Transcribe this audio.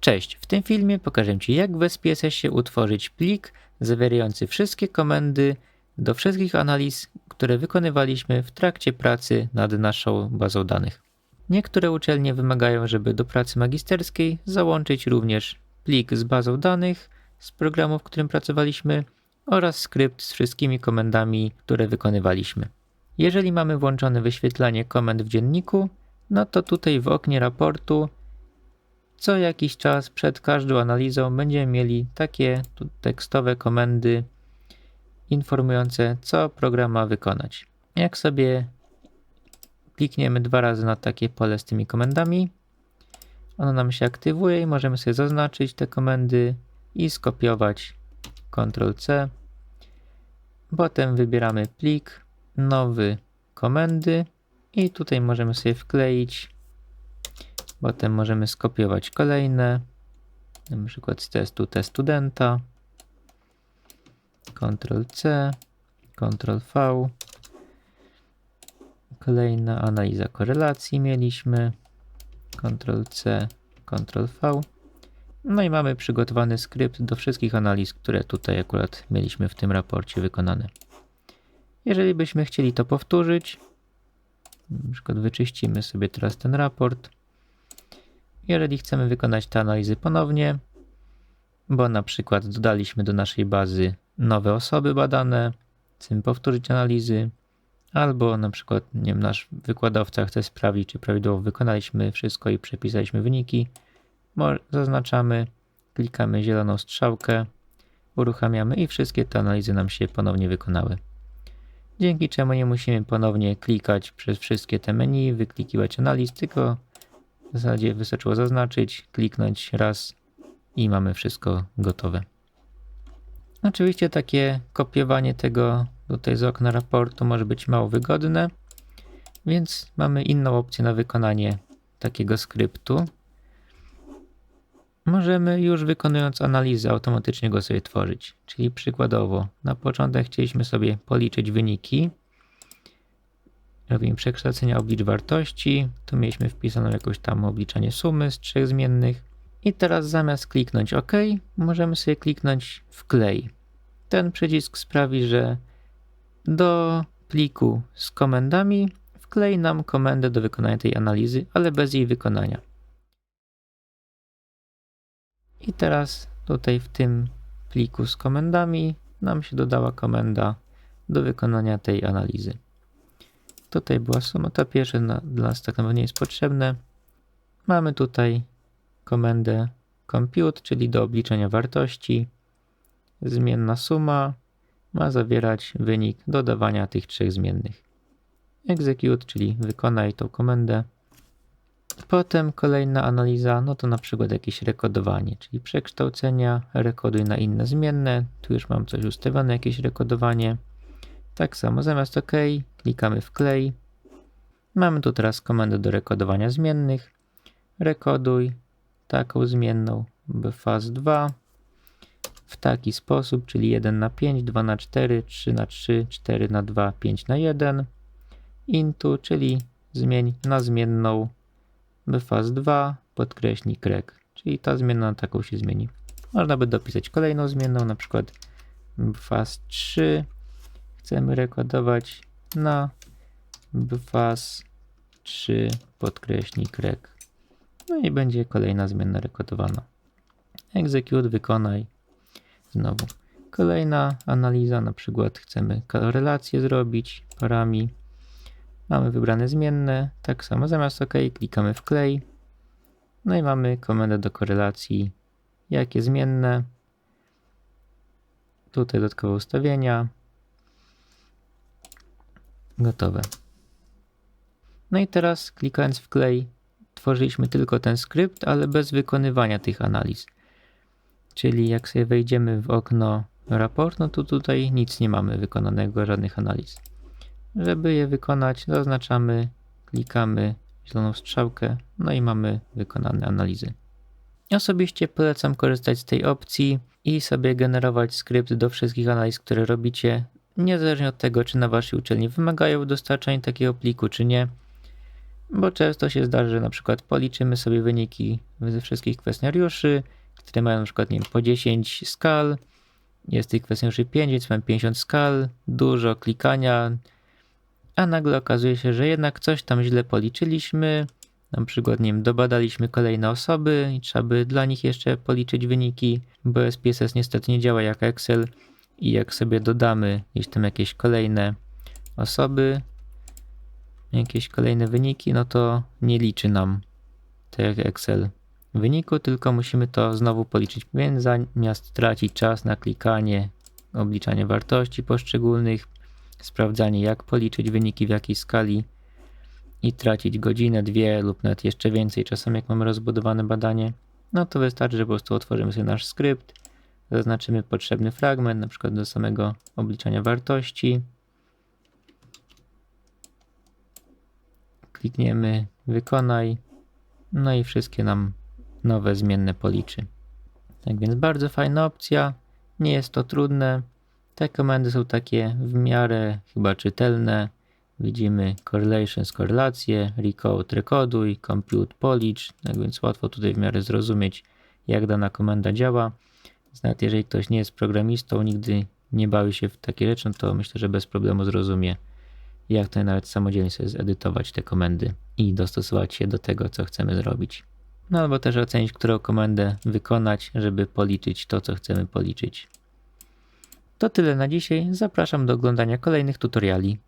Cześć, w tym filmie pokażę Ci jak w SPSS-ie utworzyć plik zawierający wszystkie komendy do wszystkich analiz, które wykonywaliśmy w trakcie pracy nad naszą bazą danych. Niektóre uczelnie wymagają, żeby do pracy magisterskiej załączyć również plik z bazą danych z programu, w którym pracowaliśmy oraz skrypt z wszystkimi komendami, które wykonywaliśmy. Jeżeli mamy włączone wyświetlanie komend w dzienniku, no to tutaj w oknie raportu co jakiś czas przed każdą analizą będziemy mieli takie tekstowe komendy informujące, co program ma wykonać. Jak sobie klikniemy dwa razy na takie pole z tymi komendami, ono nam się aktywuje i możemy sobie zaznaczyć te komendy i skopiować Ctrl-C. Potem wybieramy plik, nowy, komendy i tutaj możemy sobie wkleić Potem możemy skopiować kolejne, na przykład z testu test studenta. Ctrl C, Ctrl V. Kolejna analiza korelacji mieliśmy. Ctrl C, Ctrl V. No i mamy przygotowany skrypt do wszystkich analiz, które tutaj akurat mieliśmy w tym raporcie wykonane. Jeżeli byśmy chcieli to powtórzyć, na przykład wyczyścimy sobie teraz ten raport. Jeżeli chcemy wykonać te analizy ponownie, bo na przykład dodaliśmy do naszej bazy nowe osoby badane, chcemy powtórzyć analizy, albo na przykład nie wiem, nasz wykładowca chce sprawdzić, czy prawidłowo wykonaliśmy wszystko i przepisaliśmy wyniki, zaznaczamy, klikamy zieloną strzałkę, uruchamiamy i wszystkie te analizy nam się ponownie wykonały. Dzięki czemu nie musimy ponownie klikać przez wszystkie te menu, wyklikiwać analiz, tylko w zasadzie wystarczyło zaznaczyć, kliknąć raz i mamy wszystko gotowe. Oczywiście takie kopiowanie tego tutaj z okna raportu może być mało wygodne, więc mamy inną opcję na wykonanie takiego skryptu. Możemy już wykonując analizę automatycznie go sobie tworzyć. Czyli przykładowo na początek chcieliśmy sobie policzyć wyniki robimy przekształcenia oblicz wartości. Tu mieliśmy wpisaną jakąś tam obliczanie sumy z trzech zmiennych. I teraz zamiast kliknąć OK, możemy sobie kliknąć wklej. Ten przycisk sprawi, że do pliku z komendami wklei nam komendę do wykonania tej analizy, ale bez jej wykonania. I teraz tutaj w tym pliku z komendami nam się dodała komenda do wykonania tej analizy. Tutaj była suma, ta pierwsza dla nas tak naprawdę nie jest potrzebne. Mamy tutaj komendę compute, czyli do obliczenia wartości. Zmienna suma ma zawierać wynik dodawania tych trzech zmiennych. Execute, czyli wykonaj tą komendę. Potem kolejna analiza, no to na przykład jakieś rekodowanie, czyli przekształcenia, rekoduj na inne zmienne. Tu już mam coś ustawione, jakieś rekodowanie. Tak samo zamiast OK klikamy w klej. Mamy tu teraz komendę do rekodowania zmiennych. Rekoduj taką zmienną bfaz 2 w taki sposób, czyli 1 na 5, 2 na 4, 3 na 3, 4 na 2, 5 na 1. Intu, czyli zmień na zmienną bfaz 2 podkreśnik rek, czyli ta zmienna na taką się zmieni. Można by dopisać kolejną zmienną, na przykład bfaz 3 chcemy rekodować na bfaz 3 podkreśnik rek. No i będzie kolejna zmiana rekodowana. Execute, wykonaj. Znowu kolejna analiza, na przykład chcemy korelację zrobić parami. Mamy wybrane zmienne, tak samo zamiast OK klikamy w klej. No i mamy komendę do korelacji, jakie zmienne. Tutaj dodatkowe ustawienia, Gotowe. No i teraz klikając w klej tworzyliśmy tylko ten skrypt, ale bez wykonywania tych analiz. Czyli jak sobie wejdziemy w okno raport, no to tutaj nic nie mamy wykonanego, żadnych analiz. Żeby je wykonać, zaznaczamy, klikamy zieloną strzałkę, no i mamy wykonane analizy. Osobiście polecam korzystać z tej opcji i sobie generować skrypt do wszystkich analiz, które robicie niezależnie od tego, czy na waszej uczelni wymagają dostarczania takiego pliku, czy nie. bo często się zdarzy, że na przykład policzymy sobie wyniki ze wszystkich kwestionariuszy, które mają na przykład nie wiem, po 10 skal, jest tych kwestionariuszy 5, więc mamy 50 skal, dużo klikania, a nagle okazuje się, że jednak coś tam źle policzyliśmy, na przykład, nie wiem, dobadaliśmy kolejne osoby i trzeba by dla nich jeszcze policzyć wyniki, bo SPSS niestety nie działa jak Excel i jak sobie dodamy gdzieś tam jakieś kolejne osoby, jakieś kolejne wyniki, no to nie liczy nam tak jak Excel wyniku, tylko musimy to znowu policzyć, więc zamiast tracić czas na klikanie, obliczanie wartości poszczególnych, sprawdzanie jak policzyć wyniki w jakiej skali i tracić godzinę, dwie lub nawet jeszcze więcej czasem jak mamy rozbudowane badanie, no to wystarczy, że po prostu otworzymy sobie nasz skrypt, zaznaczymy potrzebny fragment, na przykład do samego obliczania wartości, klikniemy wykonaj, no i wszystkie nam nowe zmienne policzy. Tak więc bardzo fajna opcja, nie jest to trudne. Te komendy są takie w miarę chyba czytelne. Widzimy correlations, korelacje, recode, rekoduj, compute, policz, tak więc łatwo tutaj w miarę zrozumieć jak dana komenda działa. Nawet jeżeli ktoś nie jest programistą, nigdy nie bawi się w takie rzeczy, no to myślę, że bez problemu zrozumie jak to nawet samodzielnie sobie zedytować te komendy i dostosować się do tego, co chcemy zrobić. No albo też ocenić, którą komendę wykonać, żeby policzyć to, co chcemy policzyć. To tyle na dzisiaj. Zapraszam do oglądania kolejnych tutoriali.